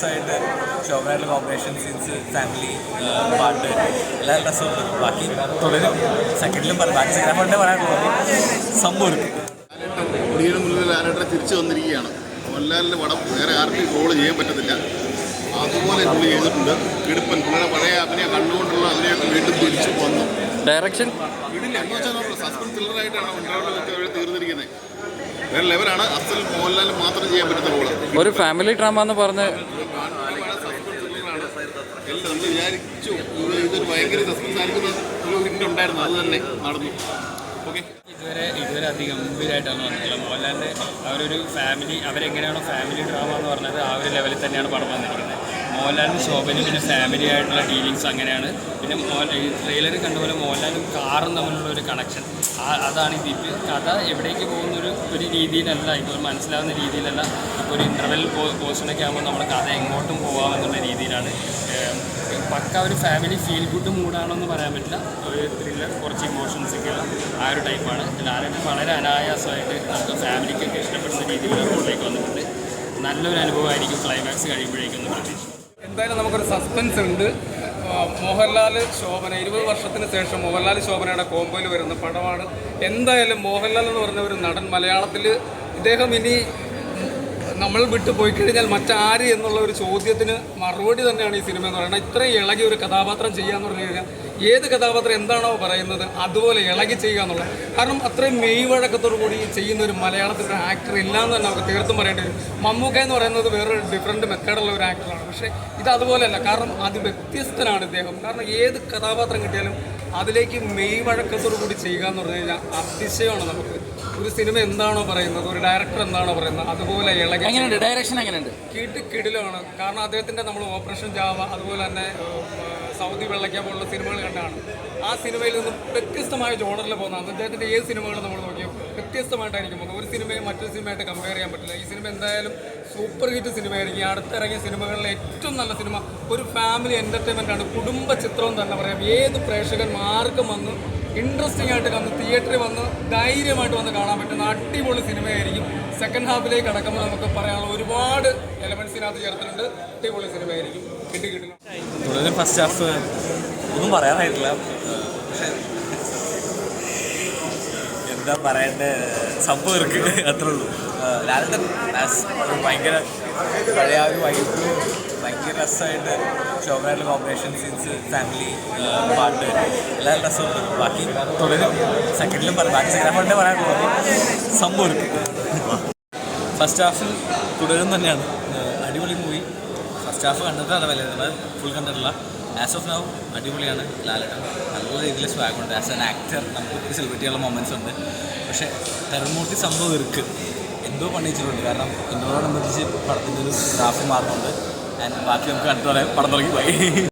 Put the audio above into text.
രസമായിട്ട് ശോഭനായിട്ടുള്ള combination scenes family പാട്ട് എല്ലാ രസമുണ്ട്. ബാക്കി തുടരും. സെക്കൻഡിലും പറഞ്ഞു ബാക്കി സെക്കൻഡ് പറയാനുള്ളത് സംഭവം ഒടിയുടെ മുന്നിൽ ലാലേട്ടനെ തിരിച്ചു വന്നിരിക്കുകയാണ്. മോഹൻലാലിന്റെ പടം വേറെ ആർക്കും റോൾ ചെയ്യാൻ പറ്റത്തില്ല. അതുപോലെ പുള്ളി ചെയ്തിട്ടുണ്ട്. കിടുപ്പൻ. പുള്ളിയുടെ പഴയ അഭിനയ കണ്ടുകൊണ്ടുള്ള അതിനെയൊക്കെ വീണ്ടും തിരിച്ചു വന്നു. ഡയറക്ഷൻ ഇടില്ല എന്ന് വെച്ചാൽ സസ്പെൻസ് ത്രില്ലറായിട്ടാണ് ഉണ്ടാവുന്നത് തീർന്നിരിക്കുന്നത്. വേറെ ലെവലാണ് അസൽ മോഹൻലാൽ മാത്രം ചെയ്യാൻ പറ്റുന്ന റോൾ ഒരു ഫാമിലി ഡ്രാമ എന്ന് പറഞ്ഞ് ഇതുവരെ നമ്മൾ വിചാരിച്ചു. ഇതൊരു ഭയങ്കര സസ്പെൻസ് ആയിരിക്കുന്ന ഒരു ഹിന്റ് ഉണ്ടായിരുന്നു. അത് തന്നെ നടന്നു. ഓക്കെ ഇതുവരെ ഇതുവരെ അതിഗംഭീരമായിട്ടാണ് വന്നിട്ടുള്ളത്. മോഹൻലാലിന്റെ അവരൊരു ഫാമിലി അവരെങ്ങനെയാണോ ഫാമിലി ഡ്രാമ എന്ന് പറഞ്ഞത് ആ ഒരു ലെവലിൽ തന്നെയാണ് പടം വന്നിരിക്കുന്നത്. മോഹൻലാലിനും ശോഭനും പിന്നെ ഫാമിലി ആയിട്ടുള്ള ഡീലിങ്സ് അങ്ങനെയാണ്. പിന്നെ മോഹൻ ഈ ട്രെയിലർ കണ്ടുപോലെ മോഹൻലാലും കാറും തമ്മിലുള്ള ഒരു കണക്ഷൻ അതാണ് ഇതിൽ കഥ എവിടേക്ക് പോകുന്ന ഒരു രീതിയിലല്ല ഇപ്പോൾ മനസ്സിലാവുന്ന രീതിയിലല്ല. ഇപ്പോൾ ഒരു ഇന്റർവെൽ പോർഷനൊക്കെ ആകുമ്പോൾ നമ്മുടെ കഥ എങ്ങോട്ടും പോകാമെന്നുള്ള രീതിയിലാണ്. പക്ക ഒരു ഫാമിലി ഫീൽ ഗുഡ് മൂഡാണെന്ന് പറയാൻ പറ്റില്ല. ഒരു ത്രില്ലർ കുറച്ച് ഇമോഷൻസ് ഒക്കെ ഉള്ള ആ ഒരു ടൈപ്പാണ് ലാലേട്ടൻ വളരെ അനായാസമായിട്ട് നമുക്ക് ഫാമിലിക്കൊക്കെ ഇഷ്ടപ്പെടുന്ന രീതിയിലുള്ള റോളിലേക്ക് വന്നിട്ടുണ്ട്. നല്ലൊരു അനുഭവമായിരിക്കും ക്ലൈമാക്സ് കഴിയുമ്പോഴേക്കും എന്തായാലും നമുക്കൊരു സസ്പെൻസ് ഉണ്ട്. മോഹൻലാൽ ശോഭന ഇരുപത് വർഷത്തിന് ശേഷം മോഹൻലാൽ ശോഭനയുടെ കോമ്പോയിൽ വരുന്ന പടമാണ്. എന്തായാലും മോഹൻലാൽ എന്ന് പറഞ്ഞ ഒരു നടൻ മലയാളത്തിൽ ഇദ്ദേഹം ഇനി നമ്മൾ വിട്ടു പോയി കഴിഞ്ഞാൽ മറ്റാര് എന്നുള്ള ഒരു ചോദ്യത്തിന് മറുപടി തന്നെയാണ് ഈ സിനിമ എന്ന് പറയുന്നത്. ഇത്രയും ഇളകി ഒരു കഥാപാത്രം ചെയ്യാന്ന് പറഞ്ഞു കഴിഞ്ഞാൽ ഏത് കഥാപാത്രം എന്താണോ പറയുന്നത് അതുപോലെ ഇളകി ചെയ്യുക എന്നുള്ളത് കാരണം അത്രയും മെയ് വഴക്കത്തോടു കൂടി ചെയ്യുന്ന ഒരു മലയാളത്തിന്റെ ആക്ടർ ഇല്ല എന്ന് തന്നെ നമുക്ക് തീർത്തും പറയേണ്ടി വരും. മമ്മൂക്ക എന്ന് പറയുന്നത് വേറൊരു ഡിഫറെന്റ് മെത്തേഡുള്ള ഒരു ആക്ടറാണ് പക്ഷേ ഇത് അതുപോലെ അതുപോലെയല്ല കാരണം അത് വ്യത്യസ്തനാണ് ഇദ്ദേഹം. കാരണം ഏത് കഥാപാത്രം കിട്ടിയാലും അതിലേക്ക് മെയ് വഴക്കത്തോടു കൂടി ചെയ്യുക എന്ന് പറഞ്ഞു കഴിഞ്ഞാൽ അതിശയമാണ് നമുക്ക്. ഒരു സിനിമ എന്താണോ പറയുന്നത് ഒരു ഡയറക്ടർ എന്താണോ പറയുന്നത് അതുപോലെ ഇളകി എങ്ങനെയുണ്ട്? ഡയറക്ഷൻ എങ്ങനെയുണ്ട്? കിട്ട് കിടിലാണ് കാരണം അദ്ദേഹത്തിന്റെ നമ്മൾ ഓപ്പറേഷൻ ജാവ അതുപോലെ തന്നെ സൗദി വെള്ളയ്ക്ക പോലുള്ള സിനിമകൾ കണ്ടാണ്. ആ സിനിമയിൽ നിന്നും വ്യത്യസ്തമായ ജോണറിൽ പോകുന്നതാണ്. അദ്ദേഹത്തിന്റെ ഏത് സിനിമകളും നമ്മൾ നോക്കിയാൽ വ്യത്യസ്തമായിട്ടായിരിക്കും പോകുന്നത്. ഒരു സിനിമയെ മറ്റൊരു സിനിമയായിട്ട് കമ്പയർ ചെയ്യാൻ പറ്റില്ല. ഈ സിനിമ എന്തായാലും സൂപ്പർ ഹിറ്റ് സിനിമയായിരിക്കും. അടുത്തിറങ്ങിയ സിനിമകളിലെ ഏറ്റവും നല്ല സിനിമ ഒരു ഫാമിലി എന്റർടൈൻമെന്റ് ആണ്. കുടുംബ ചിത്രം തന്നെ പറയാം. ഏത് പ്രേക്ഷകന്മാർക്കും വന്ന് ഇൻട്രസ്റ്റിംഗ് ആയിട്ട് വന്ന് തിയേറ്ററിൽ വന്ന് ധൈര്യമായിട്ട് വന്ന് കാണാൻ പറ്റുന്ന അടിപൊളി സിനിമയായിരിക്കും. സെക്കൻഡ് ഹാഫിലേക്ക് കടക്കുമ്പോൾ നമുക്ക് പറയാനുള്ള ഒരുപാട് എലമെൻസിനകത്ത് ചേർത്തിട്ടുണ്ട്. അടിപൊളി സിനിമയായിരിക്കും. കിട്ടി കിട്ടില്ല എന്തായാലും ഫസ്റ്റ് ഹാഫ് ഒന്നും പറയാനായിട്ടില്ല. എന്താ പറയേണ്ട? സംഭവം ഇർക്ക് അത്ര ഉള്ളൂ. ലാലട്ടൻ ഭയങ്കര പഴയ ആ ഒരു വൈബ് ഭയങ്കര രസമായിട്ട് ഷോക്കായിട്ടുള്ള കോമ്പിനേഷൻ സീൻസ് ഫാമിലി പാട്ട് എല്ലാ രസവും ബാക്കി തുടരും സെക്കൻഡിലും പറയാം ബാക്കി സെക്കൻഡ് ഹാഫിന്റെ പറയാനുള്ളൂ. സംഭവം ഇർക്ക് ഫസ്റ്റ് ഹാഫിൽ തുടരും തന്നെയാണ്. അടിപൊളി സ്റ്റാഫ് കണ്ടിട്ടാണ് വലുത് നമ്മൾ ഫുൾ കണ്ടിട്ടുള്ള ആസ് ഓഫ് നൗ അടിപൊളിയാണ് ലാലേട്ടൻ. നല്ല രീതിയിൽ സ്വാഗുണ്ട് ആസ് ആൻ ആക്ടർ നമുക്ക് സെലിബ്രിറ്റിയുള്ള ചെയ്യാനുള്ള മൊമെന്റ്സ് ഉണ്ട്. പക്ഷേ തെരമൂർത്തി സംഭവം ഇർക്ക് എന്തോ പണിയിച്ചിട്ടുണ്ട്. കാരണം എന്നോടനുബന്ധിച്ച് പടത്തിന്റെ ഒരു സ്റ്റാഫ് മാറുന്നുണ്ട്. ആൻഡ് ബാക്കി നമുക്ക് കണ്ടിട്ട് പറയാം. പടം തുടങ്ങി. പോയി